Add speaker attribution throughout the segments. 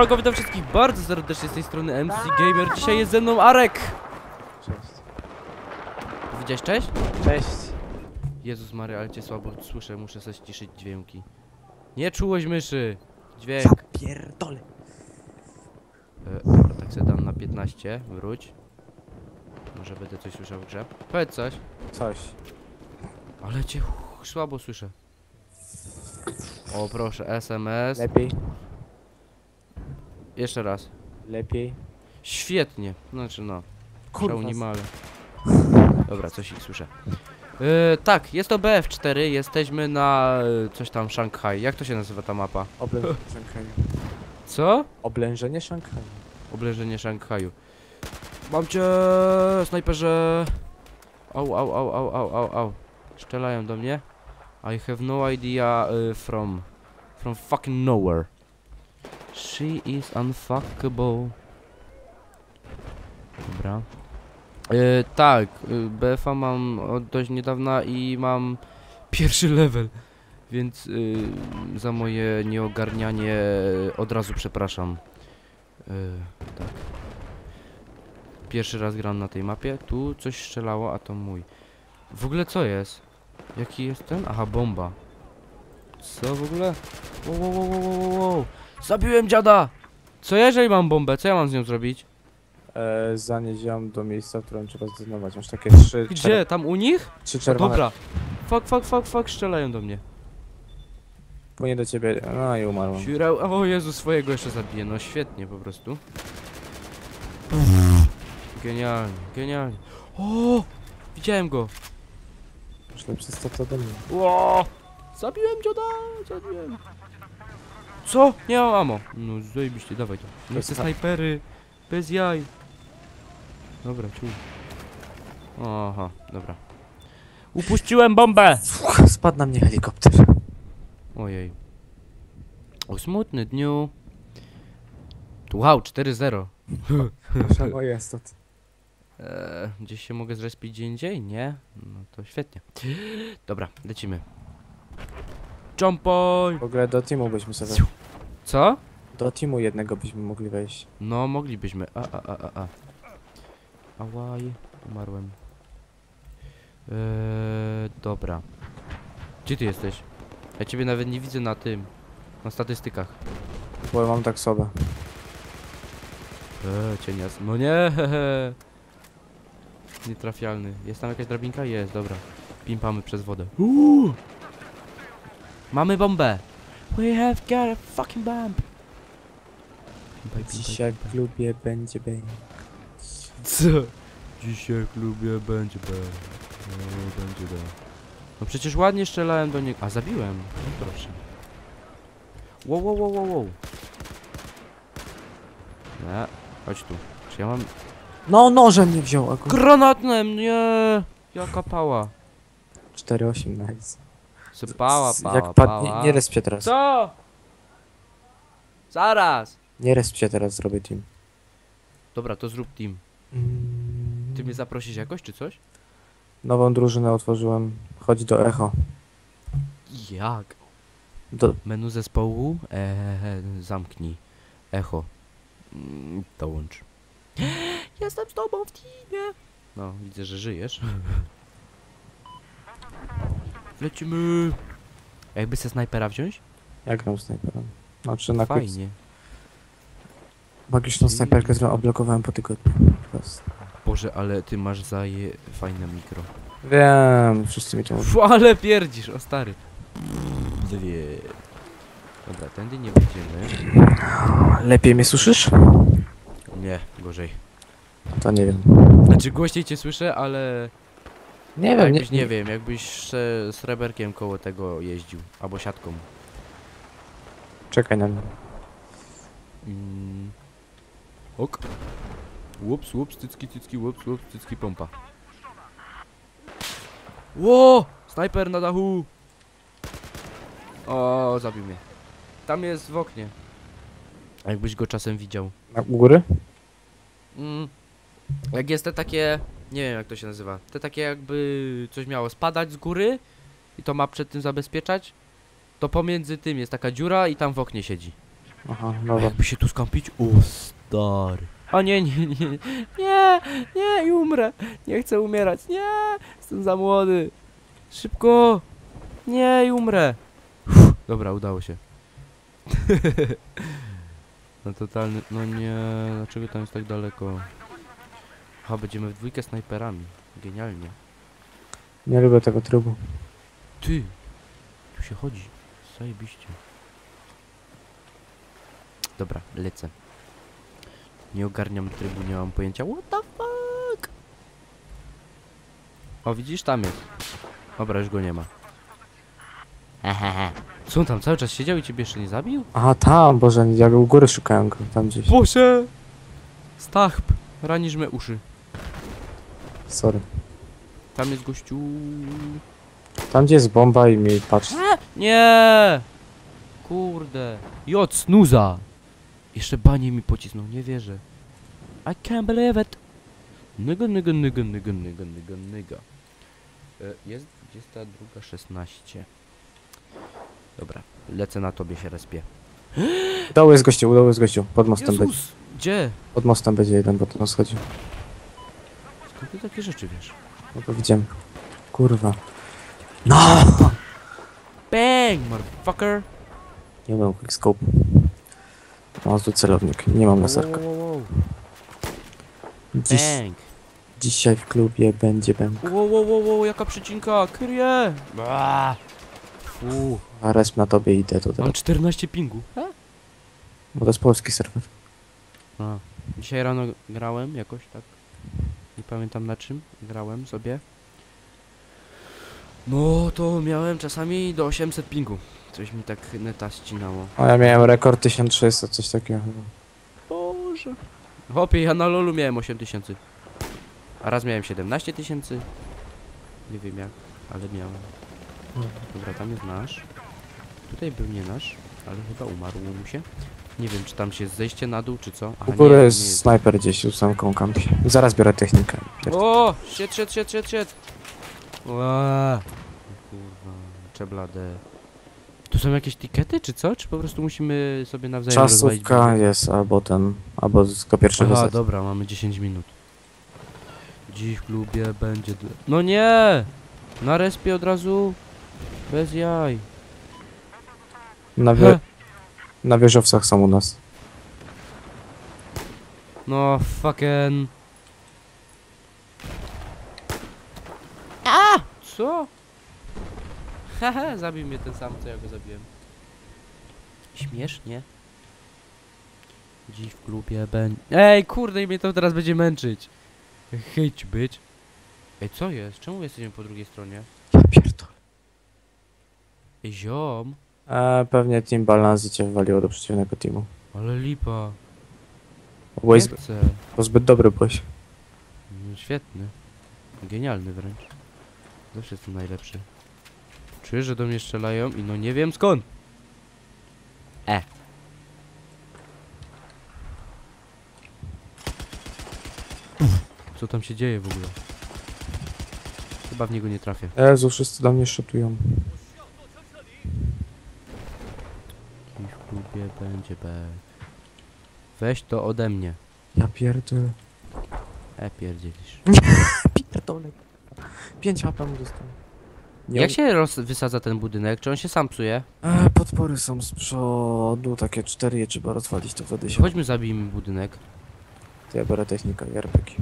Speaker 1: Siemanko, witam wszystkich bardzo serdecznie z tej strony MC Gamer. Dzisiaj jest ze mną Arek.
Speaker 2: Cześć.
Speaker 1: Powiedziałeś cześć?
Speaker 2: Cześć.
Speaker 1: Jezus Mary, ale cię słabo słyszę, muszę sobie ściszyć dźwięki. Nie czułość myszy. Dźwięk.
Speaker 2: pierdolę.
Speaker 1: E, dobra, tak sobie dam na 15, wróć. Może będę coś słyszał w grze. Powiedz coś.
Speaker 2: Coś.
Speaker 1: Ale cię uch, słabo słyszę. O proszę, SMS.
Speaker 2: Lepiej.
Speaker 1: Jeszcze raz.
Speaker 2: Lepiej.
Speaker 1: Świetnie. Znaczy no.
Speaker 2: Kurwa.
Speaker 1: Shaunimale. Dobra, coś ich słyszę. Yy, tak, jest to BF4, jesteśmy na y, coś tam Szanghaj. Jak to się nazywa ta mapa?
Speaker 2: Oblężenie Szanghaju.
Speaker 1: Co?
Speaker 2: Oblężenie Szanghaju.
Speaker 1: Oblężenie Szanghaju. Mam cię, snajperze! Au, au, au, au, au, au, au. Strzelają do mnie. I have no idea y, from... From fucking nowhere. She is unfuckable. Dobra. Y, tak, y, BFA mam od dość niedawna i mam pierwszy level. Więc y, za moje nieogarnianie od razu przepraszam. Yy, tak. Pierwszy raz gram na tej mapie. Tu coś strzelało, a to mój. W ogóle co jest? Jaki jest ten? Aha, bomba. Co w ogóle? Wow, wow, wow, wow, wow. Zabiłem dziada! Co jeżeli mam bombę? Co ja mam z nią zrobić?
Speaker 2: E, zanieść ją do miejsca, w którym trzeba zdetonować. Masz takie trzy,
Speaker 1: Gdzie? Tam u nich?
Speaker 2: Trzy
Speaker 1: O,
Speaker 2: czerwone.
Speaker 1: dobra. Fuck, fuck, fuck, fuck, strzelają do mnie.
Speaker 2: Płynie do ciebie. No i umarłem.
Speaker 1: Siurał, o Jezu, swojego jeszcze zabiję. No świetnie po prostu. Genialnie, genialnie. O! Widziałem go.
Speaker 2: Masz lepsze staty ode mnie.
Speaker 1: Ło! Zabiłem dzioda! Zabiłem! Co? Nie mam ammo. No zajebiście, dawaj to. Nie chcę snajpery. Bez jaj. Dobra, ciu. Aha, dobra. Upuściłem bombę!
Speaker 2: Spadł na mnie helikopter.
Speaker 1: Ojej. O smutny dniu. Wow, 4-0.
Speaker 2: Proszę, no jest to.
Speaker 1: Eee, gdzieś się mogę zrespić gdzie indziej? Nie? No to świetnie. Dobra, lecimy. Jumpoj!
Speaker 2: W ogóle do teamu byśmy sobie...
Speaker 1: Co?
Speaker 2: Do teamu jednego byśmy mogli wejść.
Speaker 1: No, moglibyśmy. A, a, a, a, a. Ałaj, umarłem. Eee, dobra. Gdzie ty jesteś? Ja ciebie nawet nie widzę na tym. Na statystykach.
Speaker 2: Bo mam tak sobie.
Speaker 1: Eee, cienias. No nie, hehe. Nietrafialny. Jest tam jakaś drabinka? Jest, dobra. Pimpamy przez wodę. Uuu! Mamy bombę! We have got a fucking bomb!
Speaker 2: Dzisiaj w klubie będzie bang.
Speaker 1: Co? Dzisiaj w klubie będzie B. No, będzie B. No przecież ładnie strzelałem do niego. A zabiłem. No proszę. Wow, wow, wow, wow, wow. Nie, chodź tu. Czy ja mam...
Speaker 2: No, nożem mnie wziął. Aku...
Speaker 1: Granatnem, nie! Jaka pała.
Speaker 2: 4-8, nice.
Speaker 1: Sypała,
Speaker 2: Z-
Speaker 1: pała,
Speaker 2: Jak padnie,
Speaker 1: pała.
Speaker 2: nie resp się teraz.
Speaker 1: Co? Zaraz!
Speaker 2: Nie resp się teraz, zrobię team.
Speaker 1: Dobra, to zrób team. Ty mnie zaprosisz jakoś, czy coś?
Speaker 2: Nową drużynę otworzyłem. Chodź do Echo.
Speaker 1: Jak?
Speaker 2: Do...
Speaker 1: Menu zespołu? Eee, zamknij. Echo. Mm, Dołącz. Jestem z tobą w teamie. No, widzę, że żyjesz. Lecimy. Jakby se snajpera wziąć?
Speaker 2: Jak gram snajperem? Znaczy na.
Speaker 1: Fajnie.
Speaker 2: Magiczną snajperkę, którą odblokowałem po tygodniu.
Speaker 1: Boże, ale ty masz zaje fajne mikro.
Speaker 2: Wiem, wszyscy mi to mówią.
Speaker 1: Fu, ale pierdzisz, o stary. Dwie. Dobra, tędy nie będziemy.
Speaker 2: Lepiej mnie słyszysz?
Speaker 1: Nie, gorzej.
Speaker 2: To nie wiem.
Speaker 1: Znaczy głośniej cię słyszę, ale
Speaker 2: Nie wiem, nie,
Speaker 1: jakbyś nie wiem, jakbyś se, z reberkiem koło tego jeździł, albo siatką.
Speaker 2: Czekaj na mnie.
Speaker 1: Mm. Ok. Łups, łups, cycki, cycki, łups, łups, cycki, pompa. Ło! Snajper na dachu! O, zabił mnie. Tam jest w oknie. A jakbyś go czasem widział.
Speaker 2: Na u góry?
Speaker 1: Mm. Jak jest te takie, nie wiem jak to się nazywa, te takie jakby coś miało spadać z góry i to ma przed tym zabezpieczać, to pomiędzy tym jest taka dziura i tam w oknie siedzi.
Speaker 2: Aha, dobra.
Speaker 1: jakby się tu skampić? O, stary. A nie, nie, nie, nie, nie, i umrę. Nie chcę umierać, nie, jestem za młody. Szybko. Nie, i umrę. Uff, dobra, udało się. no totalny, no nie, dlaczego tam jest tak daleko? Aha, będziemy w dwójkę snajperami. Genialnie.
Speaker 2: Nie lubię tego trybu.
Speaker 1: Ty, tu się chodzi. Zajebiście. Dobra, lecę. Nie ogarniam trybu, nie mam pojęcia. What the fuck? O, widzisz, tam jest. Dobra, już go nie ma. Hehehe. Co on tam cały czas siedział i ciebie jeszcze nie zabił?
Speaker 2: Aha, tam, Boże, ja go u góry szukałem go, tam gdzieś.
Speaker 1: Boże! Stachp, ranisz me uszy.
Speaker 2: Sorry.
Speaker 1: Tam jest gościu.
Speaker 2: Tam gdzie jest bomba i mi patrz.
Speaker 1: Nie! Kurde. Jod, snuza! Jeszcze banie mi pocisnął, nie wierzę. I can't believe it. Nyga, nyga, nyga, nyga, nyga, nyga, nyga. E, Jest 22.16. Dobra, lecę na tobie się respię.
Speaker 2: Doły jest gościu, doły jest gościu. Pod mostem będzie.
Speaker 1: Jezus! Gdzie?
Speaker 2: Pod mostem będzie jeden, bo to nas chodzi.
Speaker 1: Skąd ty takie rzeczy wiesz?
Speaker 2: No to widziałem. Kurwa. No!
Speaker 1: Bang, motherfucker!
Speaker 2: Nie mam quickscope. Mam tu celownik, nie mam laserka.
Speaker 1: Wow, wow, wow.
Speaker 2: Dziś,
Speaker 1: Bang!
Speaker 2: dzisiaj w klubie będzie bęk.
Speaker 1: Wow, wow, wow, wow, jaka przycinka! Kryje! Aaa. Fu.
Speaker 2: A resp na tobie idę to
Speaker 1: Mam
Speaker 2: teraz.
Speaker 1: 14 pingu.
Speaker 2: Bo to jest polski serwer.
Speaker 1: A. Dzisiaj rano grałem jakoś tak. Nie pamiętam na czym. Grałem sobie. No to miałem czasami do 800 pingu. Coś mi tak neta ścinało.
Speaker 2: A ja miałem rekord 1300, coś takiego.
Speaker 1: Boże. Chłopie, ja na lolu miałem 8000. A raz miałem 17 tysięcy. Nie wiem jak, ale miałem. Dobra, tam jest nasz. Tutaj był nie nasz, ale chyba umarło mu się. Nie wiem, czy tam się jest zejście na dół, czy co. Aha,
Speaker 2: U góry
Speaker 1: nie,
Speaker 2: jest
Speaker 1: nie jest.
Speaker 2: snajper gdzieś, ósemką kampi. Zaraz biorę technikę.
Speaker 1: O! Shit, shit, shit, shit, shit! Ła. Kurwa, czeblade. Tu są jakieś tikety, czy co? Czy po prostu musimy sobie nawzajem rozwalić
Speaker 2: Czasówka jest, albo ten, albo tylko pierwszy
Speaker 1: Aha,
Speaker 2: wysadź.
Speaker 1: dobra, mamy 10 minut. Dziś w klubie będzie... d- No nie! Na respie od razu? Bez jaj.
Speaker 2: Na, wie- na wieżowcach są u nas.
Speaker 1: No fucking... A! Co? Haha, zabił mnie ten sam, co ja go zabiłem. Śmiesznie. Dziś w klubie będzie... Ej, kurde, i mnie to teraz będzie męczyć. Hejć być. Ej, co jest? Czemu jesteśmy po drugiej stronie?
Speaker 2: Ja pierdolę.
Speaker 1: Ej, ziom.
Speaker 2: E, pewnie team balance cię wywaliło do przeciwnego teamu.
Speaker 1: Ale lipa.
Speaker 2: Byłeś,
Speaker 1: Nie chcę.
Speaker 2: bo zbyt dobry byłeś.
Speaker 1: No, świetny. Genialny wręcz. Zawsze jestem najlepszy. Czuję, że do mnie strzelają i no nie wiem skąd. E. Co tam się dzieje w ogóle? Chyba w niego nie trafię.
Speaker 2: Jezu, wszyscy do mnie szotują.
Speaker 1: W klubie będzie B. Weź to ode mnie.
Speaker 2: Ja pierdolę.
Speaker 1: E pierdzielisz.
Speaker 2: Pierdolę. 5 HP mu dostałem. Nie
Speaker 1: Jak się roz wysadza ten budynek? Czy on się sam psuje?
Speaker 2: E, podpory są z przodu, takie cztery je trzeba rozwalić, to wtedy się...
Speaker 1: Chodźmy zabijmy budynek.
Speaker 2: To ja biorę technikę i RPG.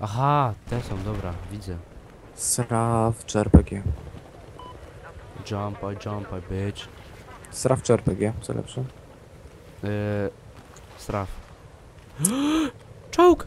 Speaker 1: Aha, te są, dobra, widzę.
Speaker 2: Sraf czy RPG?
Speaker 1: Jump, I jump, I bitch.
Speaker 2: Sraf czy RPG? Co lepsze?
Speaker 1: Yy, straf. Czołg!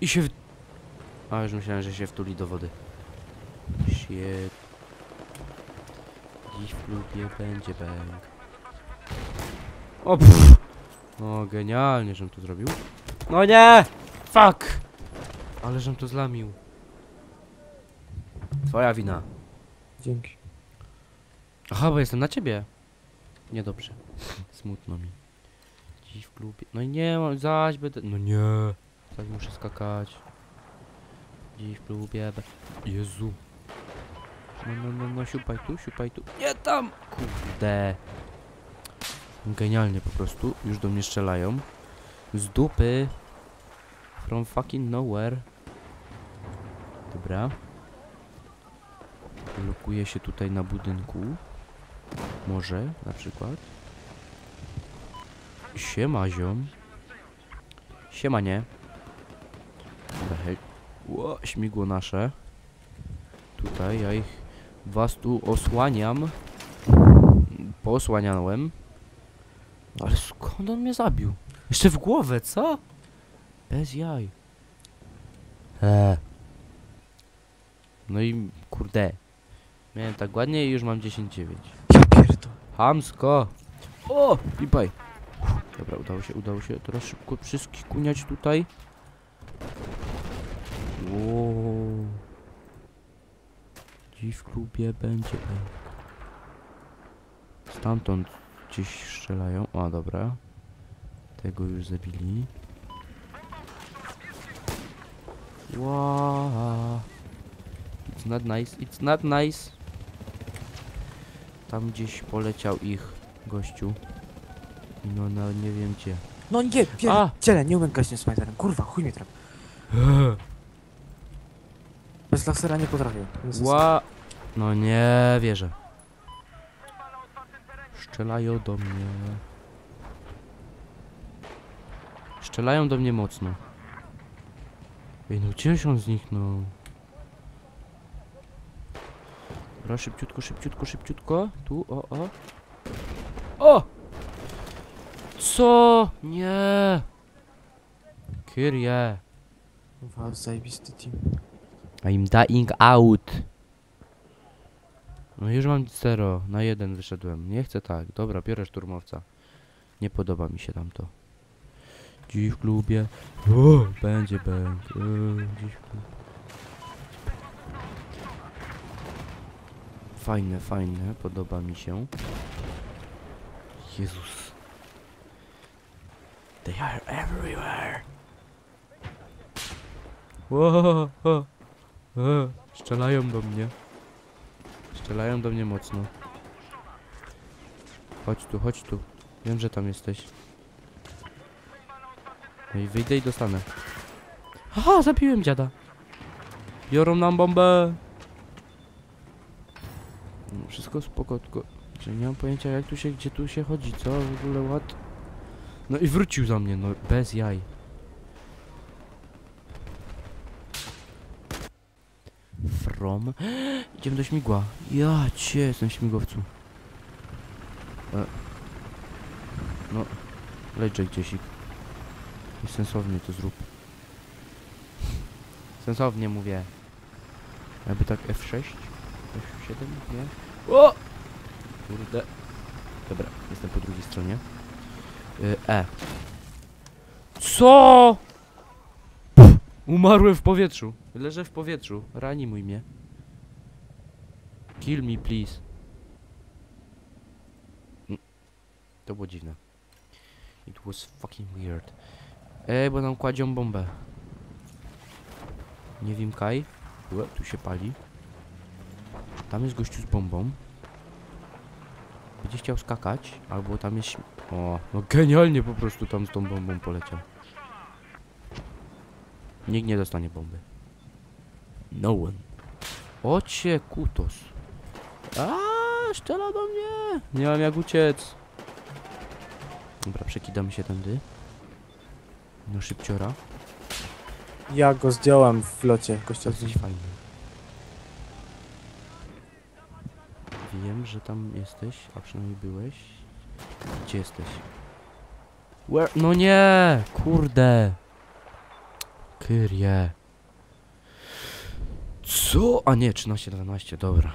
Speaker 1: I się w... A, już myślałem, że się wtuli do wody. Shit. Dziś w klubie będzie bang. O, pff. O, genialnie, żem to zrobił. No nie! Fuck! Ale żem to zlamił. Twoja wina.
Speaker 2: Dzięki.
Speaker 1: Aha, bo jestem na ciebie. Niedobrze. Smutno mi. Dziś w klubie. No i nie mam, zaś będę. No nie. Zaś muszę skakać. Dziś w klubie. Jezu. No, no, no, no, siupaj tu, siupaj tu. Nie tam! Kurde. Genialnie po prostu. Już do mnie strzelają. Z dupy. From fucking nowhere. Dobra. Lokuję się tutaj na budynku. Może, na przykład. Siema, ziom. Siema, nie. Ło, śmigło nasze. Tutaj, ja ich... Was tu osłaniam. Posłaniałem. Ale skąd on mnie zabił? Jeszcze w głowę, co? Bez jaj. Eee. No i kurde. Miałem tak ładnie i już mam 10-9. Hamsko! O! Pipaj! Dobra, udało się, udało się. Teraz szybko przyskuniać tutaj. Wow. Dziś w klubie będzie. Stamtąd gdzieś strzelają. O, dobra. Tego już zabili. Wow. It's not nice, it's not nice. Tam gdzieś poleciał ich gościu. I No, no nie wiem gdzie.
Speaker 2: No nie, pierdziele, nie umiem grać tym Spiderem. Kurwa, chuj mnie trafi. Bez lasera nie potrafię.
Speaker 1: Ła... No nie wierzę. Strzelają do mnie. Strzelają do mnie mocno. Ej, no gdzieś on zniknął. Dobra, szybciutko, szybciutko, szybciutko. Tu, o, o. O! Co? Nie! Kyrie.
Speaker 2: Wow, zajebisty team.
Speaker 1: I'm dying out. No już mam zero. Na jeden wyszedłem. Nie chcę tak. Dobra, biorę szturmowca. Nie podoba mi się tamto. Dziś w klubie. O, będzie. O, dziś w klubie. Fajne, fajne. Podoba mi się. Jezus. They are everywhere. O, o, strzelają do mnie. Strzelają do mnie mocno. Chodź tu, chodź tu. Wiem, że tam jesteś. No i wyjdę i dostanę. Aha, zabiłem dziada. Biorą nam bombę. Wszystko spoko, tylko... Że nie mam pojęcia jak tu się, gdzie tu się chodzi, co? W ogóle what? No i wrócił za mnie, no bez jaj. From. Idziemy do śmigła. Ja cię, jestem w śmigłowcu. E. No, leć gdzieś i sensownie to zrób. Sensownie mówię. Jakby tak F6? F7? Nie? O! Kurde. Dobra, jestem po drugiej stronie. Y, E. Co? Umarłem w powietrzu. Leżę w powietrzu. Reanimuj mnie. Kill me, please. Mm. To było dziwne. It was fucking weird. Ej, bo nam kładzią bombę. Nie wiem, Kaj. Ue, tu się pali. Tam jest gościu z bombą. Będzie chciał skakać, albo tam jest... O, no genialnie po prostu tam z tą bombą poleciał. Nikt nie dostanie bomby. No one. Ocie, kutos. A, strzela do mnie. Nie mam jak uciec. Dobra, przekidamy się tędy. No szybciora.
Speaker 2: Ja go zdjąłem w locie,
Speaker 1: To
Speaker 2: gościa.
Speaker 1: jesteś fajny. Że tam jesteś, a przynajmniej byłeś. Gdzie jesteś? Where? No nie! Kurde! Kyrie. Co? A nie, 13-12, dobra.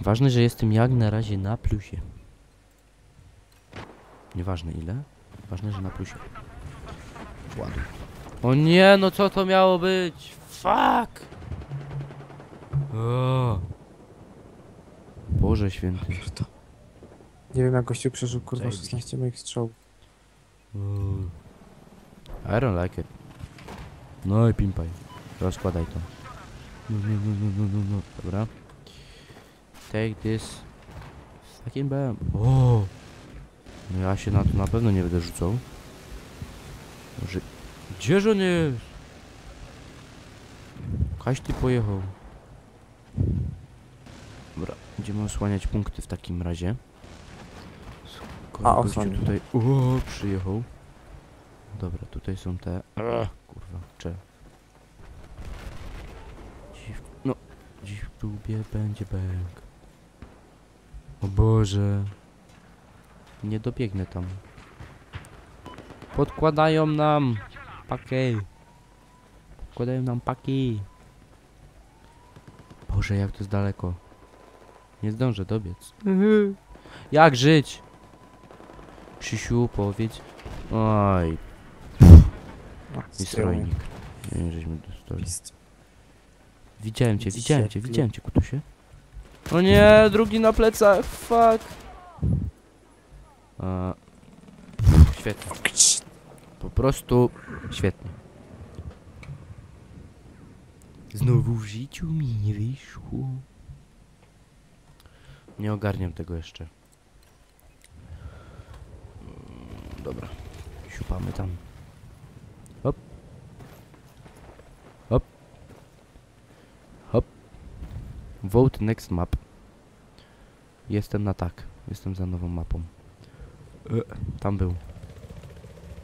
Speaker 1: Ważne, że jestem jak na razie na plusie. Nieważne ile. Ważne, że na plusie. Ładuj. O nie, no co to miało być? Fuck! Boże święty.
Speaker 2: Nie wiem jak gościu przeżył kurwa
Speaker 1: Zajebiście.
Speaker 2: 16 moich strzałów.
Speaker 1: Mm. I don't like it. No i pimpaj. Rozkładaj to. No, no, no, no, no, no, no. Dobra. Take this. Fucking bam. O! No ja się na to na pewno nie będę rzucał. Może... Gdzież on jest? Kaś ty pojechał. Będziemy osłaniać punkty w takim razie. Skoro
Speaker 2: A, osłonię.
Speaker 1: tutaj... O, przyjechał. Dobra, tutaj są te... Ech, kurwa, cze. Dziś... No, dziś w klubie będzie bęk. O Boże. Nie dobiegnę tam. Podkładają nam paki. Podkładają nam paki. Boże, jak to jest daleko. Nie zdążę dobiec. Jak żyć? Krzysiu, powiedz. Oj, strojnik. Nie wiem, żeśmy dostali. Widziałem cię, widziałem cię, widziałem cię, kutusie. O nie, drugi na plecach, fuck. A, świetnie, po prostu świetnie. Znowu w życiu mi nie wyszło. Nie ogarniam tego jeszcze. Mm, Dobra, siupamy tam. Hop. Hop. Hop. Vote next map. Jestem na tak. Jestem za nową mapą. E, tam był.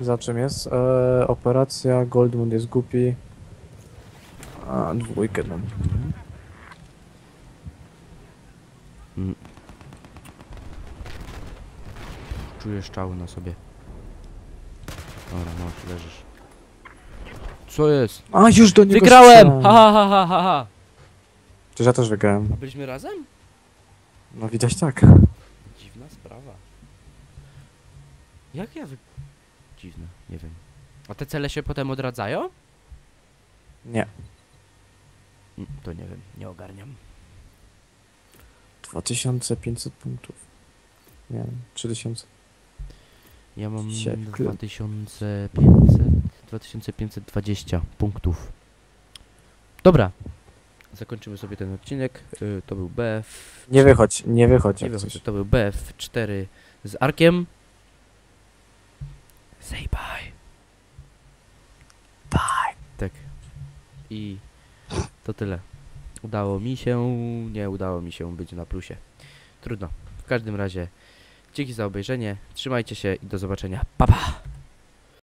Speaker 2: Za czym jest? E, operacja, Goldmund jest głupi. A, dwójkę mam.
Speaker 1: Mm. Czuję szczały na sobie. Dobra, no, leżysz. Co jest?
Speaker 2: A, już do niego
Speaker 1: Wygrałem! Ha, ha, ha, ha, ha, ha.
Speaker 2: Czyż ja też wygrałem?
Speaker 1: A byliśmy razem?
Speaker 2: No widać tak.
Speaker 1: Dziwna sprawa. Jak ja wy... Dziwne, nie wiem. A te cele się potem odradzają?
Speaker 2: Nie.
Speaker 1: Mm, To nie wiem, nie ogarniam.
Speaker 2: 2500 punktów. Nie wiem, 3000.
Speaker 1: Ja mam
Speaker 2: Dzisiaj w klub.
Speaker 1: 2500, 2520 punktów. Dobra. Zakończymy sobie ten odcinek. Y, To był BF.
Speaker 2: Nie wychodź, nie wychodź.
Speaker 1: Nie
Speaker 2: jak coś.
Speaker 1: to był BF4 z Arkiem. Say bye.
Speaker 2: Bye.
Speaker 1: Tak. I to tyle. Udało mi się, nie udało mi się być na plusie. Trudno. W każdym razie dzięki za obejrzenie. Trzymajcie się i do zobaczenia. Pa pa!